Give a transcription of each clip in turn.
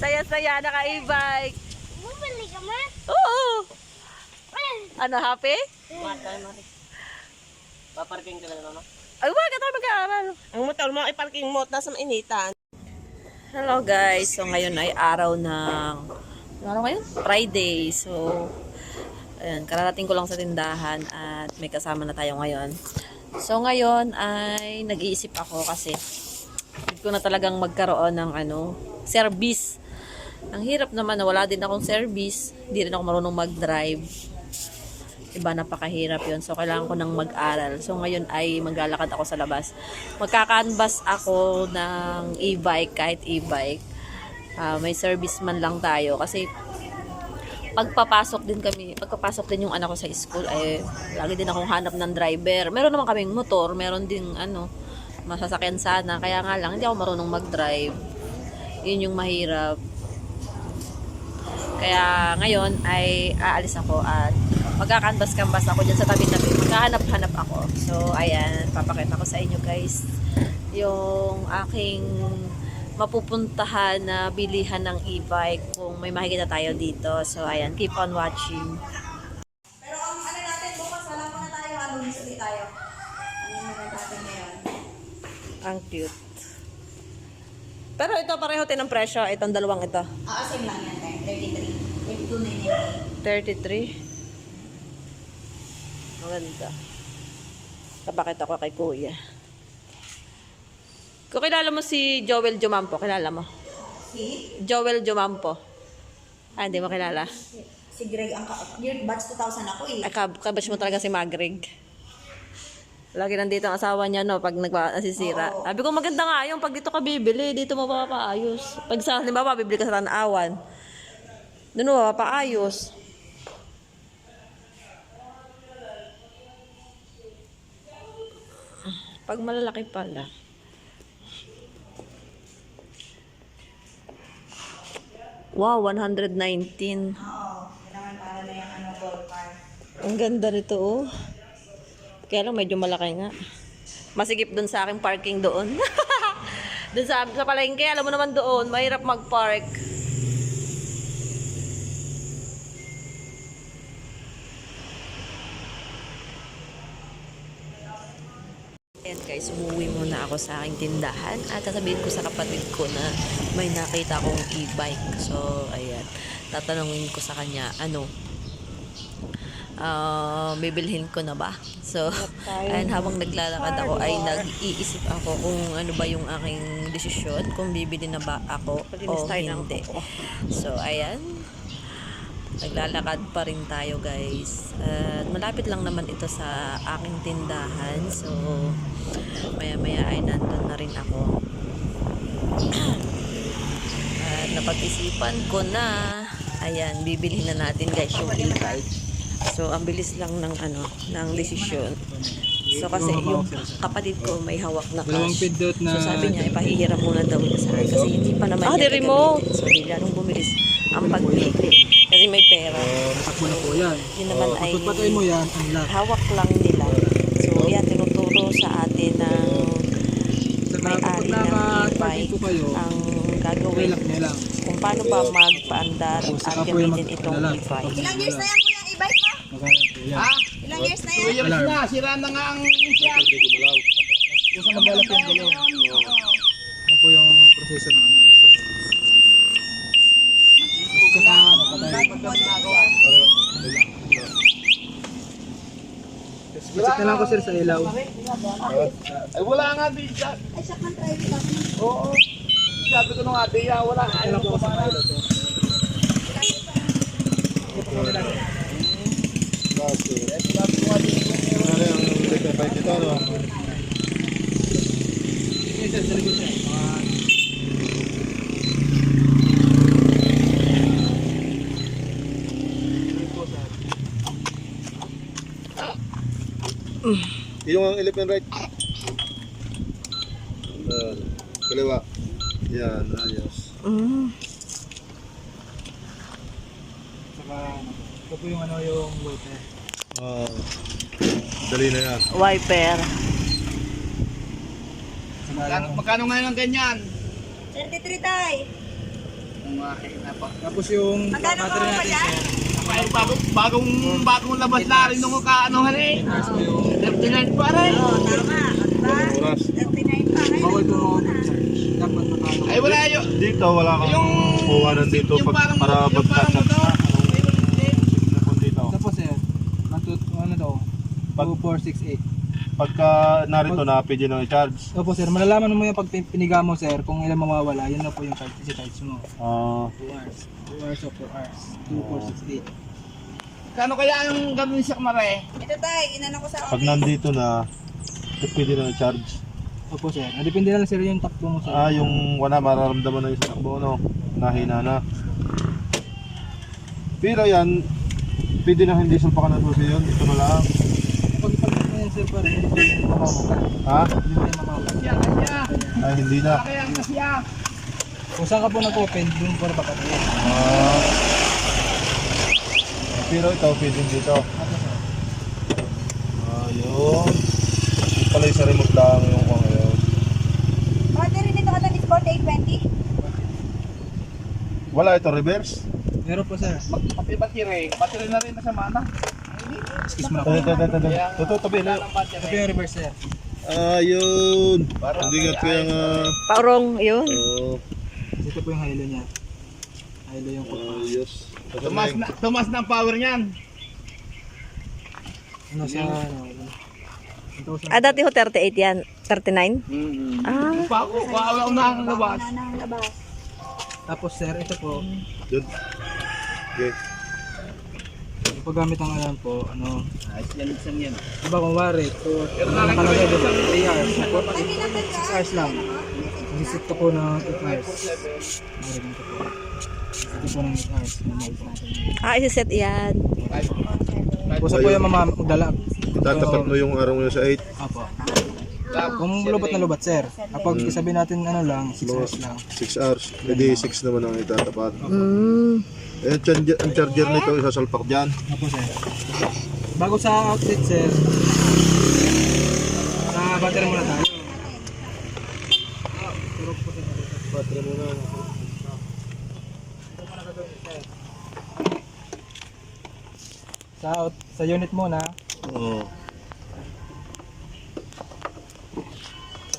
Saya-saya, naka-e-bike. Bumili ka man? Oo. Ano, happy? Paparking ka lang naman. Ay, wag, tayo mag-aaral. Ang motor mo ay parking mo, nasa mainitan. Hello guys, so ngayon ay araw ng ano ngayon? Friday. So ayan, kararating ko lang sa tindahan at may kasama na tayo ngayon. So ngayon ay nag-iisip ako kasi hindi ko na talagang magkaroon ng ano, service. Ang hirap naman na wala din akong service, hindi rin ako marunong mag-drive. Diba, napakahirap yun. So, kailangan ko nang mag-aral. So, ngayon ay maglalakad ako sa labas. Magkakanvas ako ng e-bike, kahit e-bike. Ah, may service man lang tayo. Kasi, pagpapasok din kami, pagpapasok din yung anak ko sa school, ay lagi din akong hanap ng driver. Meron naman kaming motor, meron din ano, masasakyan sana. Kaya nga lang, hindi ako marunong mag-drive. Yun yung mahirap. Kaya ngayon ay aalis ako at magkakanvas-canvas ako dyan sa tabi-tabi. Magkahanap-hanap ako. So, ayan, papakita ko sa inyo guys yung aking mapupuntahan na bilihan ng e-bike kung may makikita tayo dito. So, ayan, keep on watching. Pero ang ano natin, bukas wala pa na tayo, Halloween ulit tayo. Ano naman natin ngayon? Ang cute. Pero ito pareho din ang presyo, itong dalawang ito. Oo, same lang yan. 33. 32.99. 33. Maganda. Kapakita ko kay kuya. Kung kilala mo si Joel Jumampo, kilala mo? Si? Joel Jumampo. Ah, hindi mo kilala. Si Greg, ang ka- year batch 2000 ako eh. Ay, kab kabash mo talaga si Magrig. Lagi nandito ang asawa niya, no, pag nagpa nasisira. Oo. Sabi ko, maganda nga yung pag dito ka bibili, dito mo mapapaayos. Pag sa, halimbawa, bibili ka sa tanawan, doon mo mapapaayos. Pag malalaki pala. Wow, 119. Oo. Naman para na yung ano, car. Ang ganda nito, oh. Kaya lang medyo malaki nga. Masigip dun sa aking parking doon. dun sa, sa palengke, alam mo naman doon, mahirap mag-park. Ayan guys, umuwi muna ako sa aking tindahan at sasabihin ko sa kapatid ko na may nakita akong e-bike. So, ayan. Tatanungin ko sa kanya, ano, ah bibilhin ko na ba? So, ayan, habang naglalakad ako ay nag-iisip ako kung ano ba yung aking desisyon, kung bibili na ba ako o hindi. So, ayan, naglalakad pa rin tayo guys. At malapit lang naman ito sa aking tindahan. So, maya-maya ay nandun na rin ako. At napag-isipan ko na, ayan, bibili na natin guys yung e-bike. So, ang bilis lang ng ano, ng desisyon. So, kasi yung kapatid ko may hawak na cash. na- So, sabi niya, ipahihiram muna daw niya sa akin. Kasi hindi pa naman Ah, niya gagamitin. So, bigla nung bumilis ang pagbili. Kasi may pera. Oh, natakbo na po yan. Yun naman oh, ay- mo yan, unlock. Hawak lang nila. So, yan, tinuturo sa atin ng Saka may-ari ng e-bike ang gagawin kung paano ba magpaandar at gamitin itong e-bike. Ilang years na yan kuya e-bike mo? Yan. Ilang years na yan? Alarm. na, sira na nga ang siya. Kung saan magalak yung gulong. Yan po yung proseso ng ano. diba? Saka, ano, patay. Check na lang ko sir sa ilaw. Ay, wala nga din siya. Ay, siya kan drive lang. Oo. Sabi ko nung ate, ya, wala. Na lang po ako sa ilaw sir. Ano yung bike dito, no? Sir, sa likod. Yung ang elephant right. Yan. Kaliwa. Yan, ayos. Mm. Saka. Ito po yung ano yung waiter. Ah, dali na yan. Wiper. Saka Magkano, magkano ngayon ang ganyan? 33 tay. Tapos yung Magkano battery po ba natin, yan? Ay, bagong, bagong, bagong labas na rin nung kaanohan eh. Po yung 39 pa rin. Oo, tama. Diba? Oras? 39 pa. Ay, bawal po mga dapat. Ay, wala yun. Dito, wala kang Yung, kuhanan dito yung pag, parang, para yung parang magkatsak motor. na. Anong dito? Tapos sir, matut ano daw? Pag- 2468. Pagka narito na, pwede nang i-charge. Opo sir, malalaman mo yan pag pin- piniga mo sir kung ilan mawawala, yun na po yung charge, si charge mo. Ah, 2 hours. 2 hours o 4 hours. 2468. Kano kaya ang gano'n siya mare? Ito tayo, inano ko sa pag nandito na, pwede nang i-charge. Opo sir, Ah, depende na lang sir yung takbo mo sir. Ah, yung wala, mararamdaman na yung sa takbo, no? Nahina na. Pero yan, pwede na hindi sulpakan ng susi yun. Ito na lang. Pag pag ano yan sir, parang hindi mo yan mamawala. Ha? Ay, hindi na. Kaya nga siya. Kung saan ka po nag-open, doon po na papatayin. Ah. Pero ito, pwede dito. Ayun. Yung pala yung sa remote lang yung kung ngayon. Battery nito ka is 4820? Wala ito, reverse. Meron po sir. Pati battery. Battery na rin nasa mana. Excuse mo na. Ito, ito, ito, ito. Ito, tabi na. Ang. Ito po yung reverse sir. Ayun. Nga. Paurong, yun. Oh, Ito po yung hilo niya. Hilo yung ayos. Tumas na, tumas na ang power niyan. ano sa ano. 1,000. Ah, dati ho 38 yan. 39? Ah, Pa ako, wala ko na ang labas. Tapos sir, ito po, Yun. Okay. Paggamit ng alam po, ano, Ayos yan, isang yan. diba kung wari, so, nakalagay doon, 3 hours, so, 6 hours lang. Visit ko po ng 8 hours. Mari ganito po. Visit ko ng 8 hours. po. ah isa-set yan. Pusa po yung mama magdala. Tatapat mo yung araw mo sa 8. Apo. Kung lubat na lubat, sir. Kapag sabi natin ano lang, 6 hours lang. 6 hours. Pwede 6 naman ang itatapat. Mm. Eh, charger, ang charger nito, isasalpak dyan. Apo, sir. Bago sa outlet, sir, sa battery muna tayo. Battery muna. Sa, out, sa unit muna, Oo.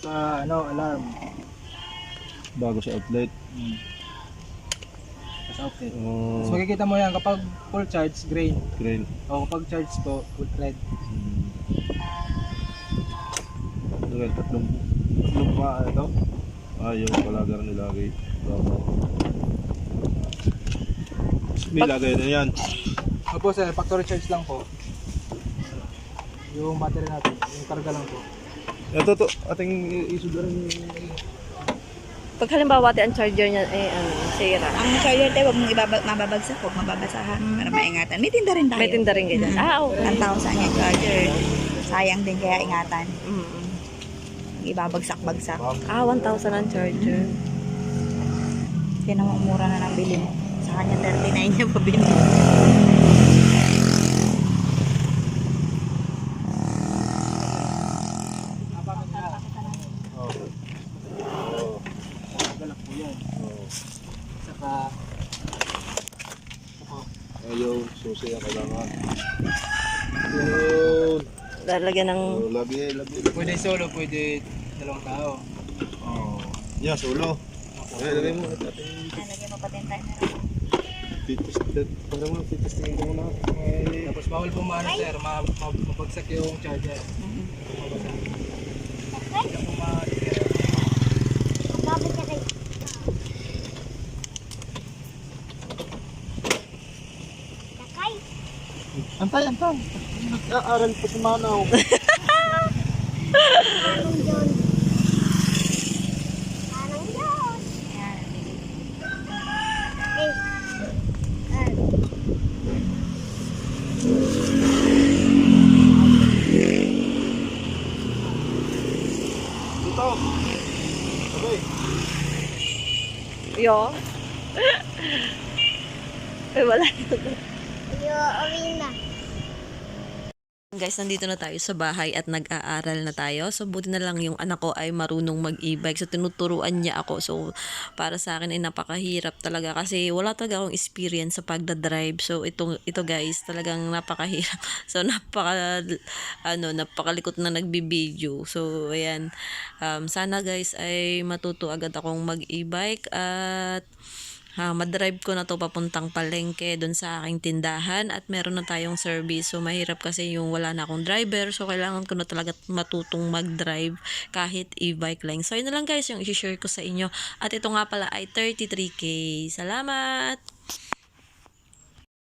sa ano, alarm. Bago sa outlet. Sa outlet. Oo. Tapos makikita mo yan kapag full charge, green. green. O kapag charge po, full red. Hmm. Yan? Tatlong, tatlong pa ito? Ah, yung palagar nilagay. Tama. Nilagay na yan. Opo sir, factory charge lang po. Yung battery natin, yung karga lang po. Ito to, ating isudaran Pag halimbawa ate, ang charger niya eh ano, sira. Ang charger tayo, huwag mong ibaba- mababagsak, huwag mababasahan para maingatan. May tinda rin tayo. May tinda rin ganyan. Mm. Ah, okay. Ang thousand yung charger. Sayang din kaya ingatan. Mm. Ibabagsak-bagsak. Ah, 1,000 ang charger. Kaya naman umura na ng bili mo. Sa kanya 39 yung pabili. Galak po yan. Saka, Ayaw, susi ang kailangan. Lalagyan ng... Oh, lagi, lagi. pwede solo, pwede dalawang tao. Oh. Yeah, solo. Eh, lagay mo. Lagyan mo pa din tayo. Titis, para mo, titis tingin ko muna. Tapos bawal po maano sir, ma ma mabagsak yung charger. Mabagsak. Hindi po ma Antay, antay. Nag-aaral pa si Manaw. Yo. eh, wala. Yo, Arena. Guys, nandito na tayo sa bahay at nag-aaral na tayo. So, buti na lang yung anak ko ay marunong mag-e-bike. So, tinuturuan niya ako. So, para sa akin ay napakahirap talaga kasi wala talaga akong experience sa pagdadrive. So, ito, ito guys, talagang napakahirap. So, napaka, ano, napakalikot na nagbibideo. So, ayan. Um, sana guys ay matuto agad akong mag-e-bike at Ha, madrive ko na to papuntang palengke doon sa aking tindahan at meron na tayong service. So mahirap kasi yung wala na akong driver. So kailangan ko na talaga matutong mag-drive kahit e-bike lang. So yun na lang guys yung i-share ko sa inyo. At ito nga pala ay 33k. Salamat!